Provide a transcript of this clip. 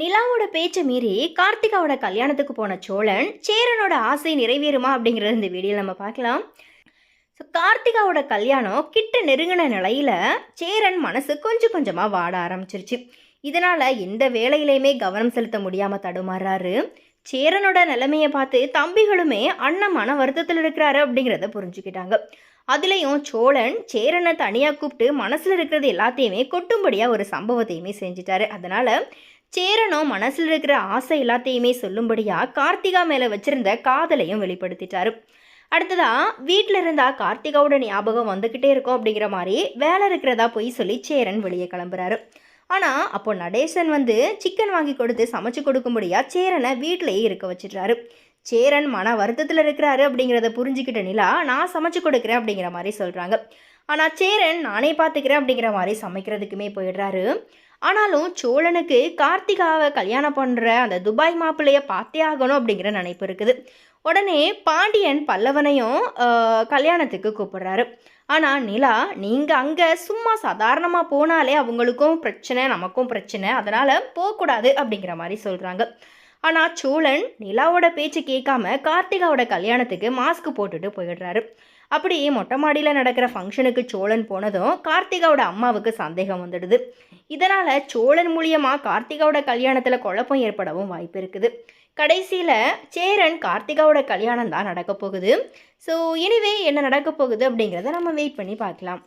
நிலாவோட பேச்சை மீறி கார்த்திகாவோட கல்யாணத்துக்கு போன சோழன் சேரனோட ஆசை நிறைவேறுமா அப்படிங்கிறத இந்த வீடியோ நம்ம பார்க்கலாம். ஸோ கார்த்திகாவோட கல்யாணம் கிட்ட நெருங்கின நிலையில சேரன் மனசு கொஞ்சம் கொஞ்சமாக வாட ஆரம்பிச்சிருச்சு. இதனால் எந்த வேலையிலையுமே கவனம் செலுத்த முடியாமல் தடுமாறுறாரு சேரனோட நிலைமையை பார்த்து தம்பிகளுமே அண்ணன் மன வருத்தத்தில் இருக்கிறாரு அப்படிங்கிறத புரிஞ்சுக்கிட்டாங்க. அதுலேயும் சோழன் சேரனை தனியாக கூப்பிட்டு மனசில் இருக்கிறது எல்லாத்தையுமே கொட்டும்படியாக ஒரு சம்பவத்தையுமே செஞ்சுட்டாரு. அதனால் சேரனும் மனசில் இருக்கிற ஆசை எல்லாத்தையுமே சொல்லும்படியாக கார்த்திகா மேலே வச்சுருந்த காதலையும் வெளிப்படுத்திட்டாரு. அடுத்ததா வீட்டில் இருந்தா கார்த்திகாவோட ஞாபகம் வந்துக்கிட்டே இருக்கும் அப்படிங்கிற மாதிரி வேலை இருக்கிறதா போய் சொல்லி சேரன் வெளியே கிளம்புறாரு. ஆனால் அப்போ நடேசன் வந்து சிக்கன் வாங்கி கொடுத்து சமைச்சு கொடுக்கும்படியா சேரனை வீட்டிலேயே இருக்க வச்சிடுறாரு. சேரன் மன வருத்தத்தில் இருக்கிறாரு அப்படிங்கிறத புரிஞ்சுக்கிட்ட நிலா நான் சமைச்சு கொடுக்குறேன் அப்படிங்கிற மாதிரி சொல்கிறாங்க ஆனால் சேரன் நானே பார்த்துக்கிறேன் அப்படிங்கிற மாதிரி சமைக்கிறதுக்குமே போயிடுறாரு. ஆனாலும் சோழனுக்கு கார்த்திகாவை கல்யாணம் பண்ணுற அந்த துபாய் மாப்பிள்ளைய பார்த்தே ஆகணும் அப்படிங்கிற நினைப்பு இருக்குது. உடனே பாண்டியன் பல்லவனையும் கல்யாணத்துக்கு கூப்பிடுறாரு. ஆனால் நிலா நீங்கள் அங்கே சும்மா சாதாரணமாக போனாலே அவங்களுக்கும் பிரச்சனை நமக்கும் பிரச்சனை. அதனால் போகக்கூடாது அப்படிங்கிற மாதிரி சொல்கிறாங்க ஆனால் சோழன் நிலாவோட பேச்சு கேட்காம கார்த்திகாவோட கல்யாணத்துக்கு மாஸ்க் போட்டுட்டு போயிடுறாரு. அப்படி மொட்டை மாடியில் நடக்கிற ஃபங்க்ஷனுக்கு சோழன் போனதும் கார்த்திகாவோட அம்மாவுக்கு சந்தேகம் வந்துடுது. இதனால் சோழன் மூலியமாக கார்த்திகாவோட கல்யாணத்தில் குழப்பம் ஏற்படவும் வாய்ப்பு இருக்குது. கடைசியில் சேரன் கார்த்திகாவோட கல்யாணம் தான் நடக்க போகுது. ஸோ இனிவே என்ன நடக்க போகுது அப்படிங்கிறத நம்ம வெயிட் பண்ணி பார்க்கலாம்.